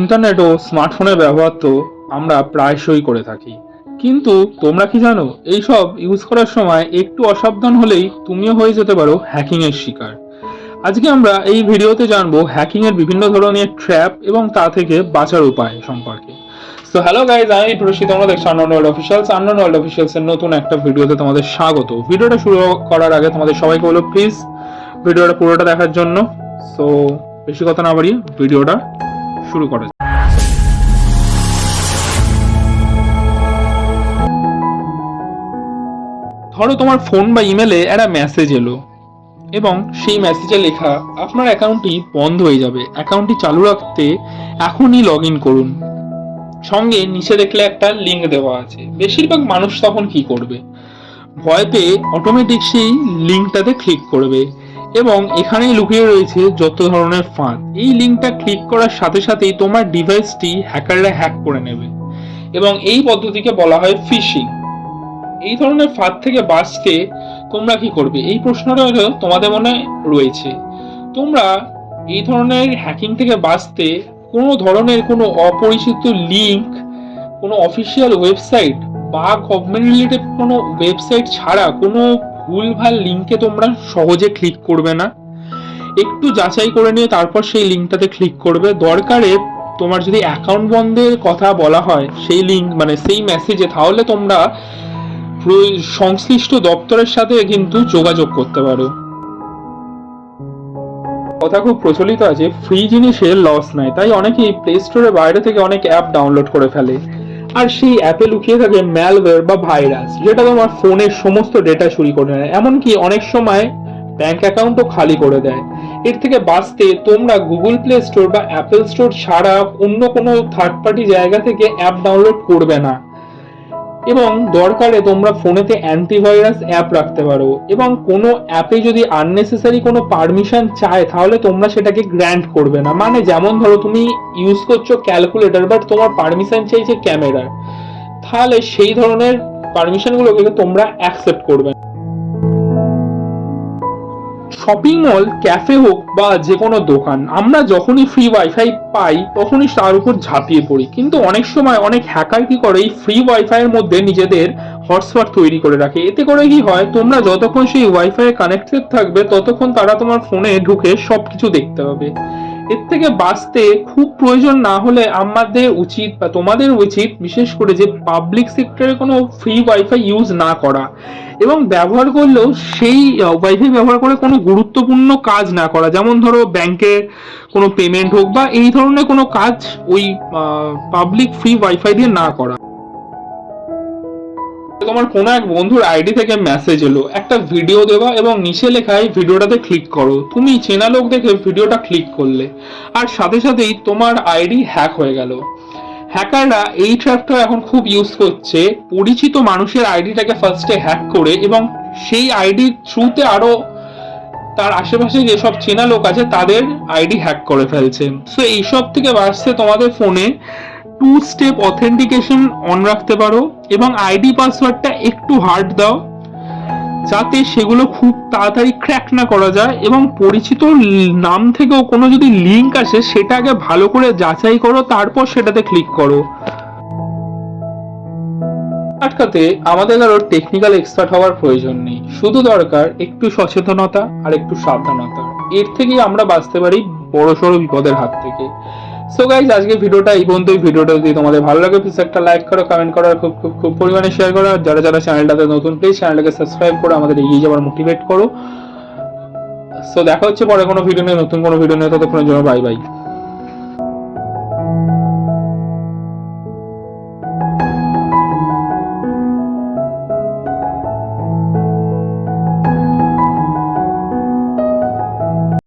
Internet ও স্মার্টফোনের ব্যবহার তো আমরা প্রায়শই করে থাকি। কিন্তু তোমরা কি জানো, এইসব ইউজ করার সময় একটু অসাবধান হলেই তুমিও হয়ে যেতে পারো হ্যাকিং এর শিকার। আজকে আমরা এই ভিডিওতে জানব হ্যাকিং এর বিভিন্ন ধরনের ট্র্যাপ এবং তা থেকে বাঁচার উপায় সম্পর্কে। তো হ্যালো গাইজ আমি প্রসিত তোমরা দেখছ Ananda world officials Ananda world officials এর নতুন একটা ভিডিওতে তোমাদের স্বাগত। ভিডিওটা শুরু করার আগে তোমাদের সবাইকে বলো প্লিজ ভিডিওটা পুরোটা দেখার জন্য। সো বেশি কথা না বাড়িয়ে ভিডিওটা শুরু করে ধরো তোমার ফোন বা ইমেলে একটা মেসেজ এলো, এবং সেই মেসেজে লেখা, আপনার অ্যাকাউন্টটি বন্ধ হয়ে যাবে। অ্যাকাউন্টটি চালু রাখতে এখনই লগ ইন করুন। সঙ্গে নিচে দেখলে একটা লিঙ্ক দেওয়া আছে। বেশিরভাগ মানুষ তখন কি করবে? ভয় পেয়ে অটোমেটিক সেই লিঙ্কটাতে ক্লিক করবে। এবং এখানেই লুকিয়ে রয়েছে যত ধরনের ফাঁদ এই লিঙ্কটা ক্লিক করার সাথে সাথেই তোমার ডিভাইসটি হ্যাকাররা হ্যাক করে নেবে। এবং এই পদ্ধতিকে বলা হয় ফিশিং এই ধরনের ফাঁদ থেকে বাঁচতে তোমরা কি করবে? এই প্রশ্নটা হলো তোমাদের মনে রয়েছে। তোমরা এই ধরনের হ্যাকিং থেকে বাঁচতে কোনো ধরনের কোনো অপরিচিত লিঙ্ক কোনো অফিসিয়াল ওয়েবসাইট বা গভর্নমেন্ট রিলেটেড কোনো ওয়েবসাইট ছাড়া কোনো ভুলভাল লিঙ্কে তোমরা সহজে ক্লিক করবে না। একটু যাচাই করে নিয়ে তারপর সেই লিঙ্কটাতে ক্লিক করবে। দরকারে তোমার যদি অ্যাকাউন্ট বন্ধের কথা বলা হয়, সেই লিঙ্ক মানে সেই মেসেজে তাহলে তোমরা সংশ্লিষ্ট দপ্তরের সাথে কিন্তু যোগাযোগ করতে পারো। কথা খুব প্রচলিত আছে ফ্রি জিনিসে লস নাই। তাই অনেকেই প্লে স্টোরের বাইরে থেকে অনেক অ্যাপ ডাউনলোড করে ফেলে। আর সেই অ্যাপে লুকিয়ে থাকে ম্যালওয়্যার বা ভাইরাস যেটা তোমার ফোনের সমস্ত ডেটা চুরি করে নেয়। এমনকি অনেক সময় ব্যাংক অ্যাকাউন্টও খালি করে দেয়। এর থেকে বাঁচতে তোমরা গুগল প্লে স্টোর বা অ্যাপেল স্টোর ছাড়া অন্য কোনো থার্ড পার্টি জায়গা থেকে অ্যাপ ডাউনলোড করবে না। এবং দরকারে তোমরা ফোনেতে অ্যান্টিভাইরাস অ্যাপ রাখতে পারো এবং কোনো অ্যাপে যদি আননেসেসারি কোনো পারমিশন চায়, তাহলে তোমরা সেটাকে গ্র্যান্ট করবে না। মানে যেমন ধরো তুমি ইউজ করছ ক্যালকুলেটর বাট তোমার পারমিশন চাইছে ক্যামেরা তাহলে সেই ধরনের পারমিশনগুলোকে তোমরা অ্যাকসেপ্ট করবে না। শপিং মল ক্যাফে হোক বা যে কোনো দোকান, আমরা যখনই ফ্রি ওয়াইফাই পাই, তখনই তার উপর ঝাঁপিয়ে পড়ি। কিন্তু অনেক সময় অনেক হ্যাকার কি করে এই ফ্রি ওয়াইফাই এর মধ্যে নিজেদের হটস্পট তৈরি করে রাখে। এতে করে কি হয়, তোমরা যতক্ষণ সেই ওয়াইফাই কানেক্টেড থাকবে, ততক্ষণ তারা তোমার ফোনে ঢুকে সবকিছু দেখতে পাবে। এর থেকে বাঁচতে খুব প্রয়োজন না হলে আমাদের উচিত বা তোমাদের উচিত বিশেষ করে যে পাবলিক সেক্টরে কোনো ফ্রি ওয়াইফাই ইউজ না করা এবং ব্যবহার করলেও সেই ওয়াইফাই ব্যবহার করে কোনো গুরুত্বপূর্ণ কাজ না করা। যেমন ধরো ব্যাংকের কোনো পেমেন্ট হোক বা এই ধরনের কোনো কাজ ওই পাবলিক ফ্রি ওয়াইফাই দিয়ে না করা। তোমার কোনো এক বন্ধুর আইডি থেকে মেসেজ এলো। একটা ভিডিও দেওয়া এবং নিচে লেখায় ভিডিওটাতে ক্লিক করো। তুমি চেনা লোক দেখে ভিডিওটা ক্লিক করলে। আর সাথে সাথেই তোমার আইডি হ্যাক হয়ে গেল। হ্যাকাররা এই ট্র্যাপটা এখন খুব ইউজ করছে। পরিচিত মানুষের আইডিটাকে ফার্স্টে হ্যাক করে এবং সেই আইডির থ্রুতে আরও তার আশেপাশে যেসব চেনা লোক আছে, তাদের আইডি হ্যাক করে ফেলছে। সো এইসব থেকে বাঁচতে তোমাদের ফোনে টু স্টেপ অথেন্টিকেশন অন রাখতে পারো। এবং আইডি পাসওয়ার্ডটা একটু হার্ড দাও, যাতে সেগুলো খুব তাড়াতাড়ি ক্র্যাক না করা যায় এবং পরিচিত নাম থেকেও কোনো যদি লিঙ্ক আসে, সেটা আগে ভালো করে যাচাই করো, তারপর সেটাতে ক্লিক করো। আটকাতে আমাদের আরও টেকনিক্যাল এক্সপার্ট হওয়ার প্রয়োজন নেই। শুধু দরকার একটু সচেতনতা আর একটু সাবধানতা। এর থেকেই আমরা বাঁচতে পারি বড় সড়ো বিপদের হাত থেকে। সো গাইজ আজকে ভিডিওটা এই পর্যন্তই। ভিডিওটা যদি তোমাদের ভালো লাগে প্লিজ একটা লাইক করো কমেন্ট করো, আর খুব খুব খুব পরিমাণে শেয়ার করো। আর যারা যারা চ্যানেলটাতে নতুন প্লিজ চ্যানেলটাকে সাবস্ক্রাইব করো আমাদের এগিয়ে যাওয়ার মোটিভেট করো। সো দেখা হচ্ছে পরে কোনো ভিডিও নিয়ে, নতুন কোনো ভিডিও নিয়ে। ততক্ষণের জন্য বাই বাই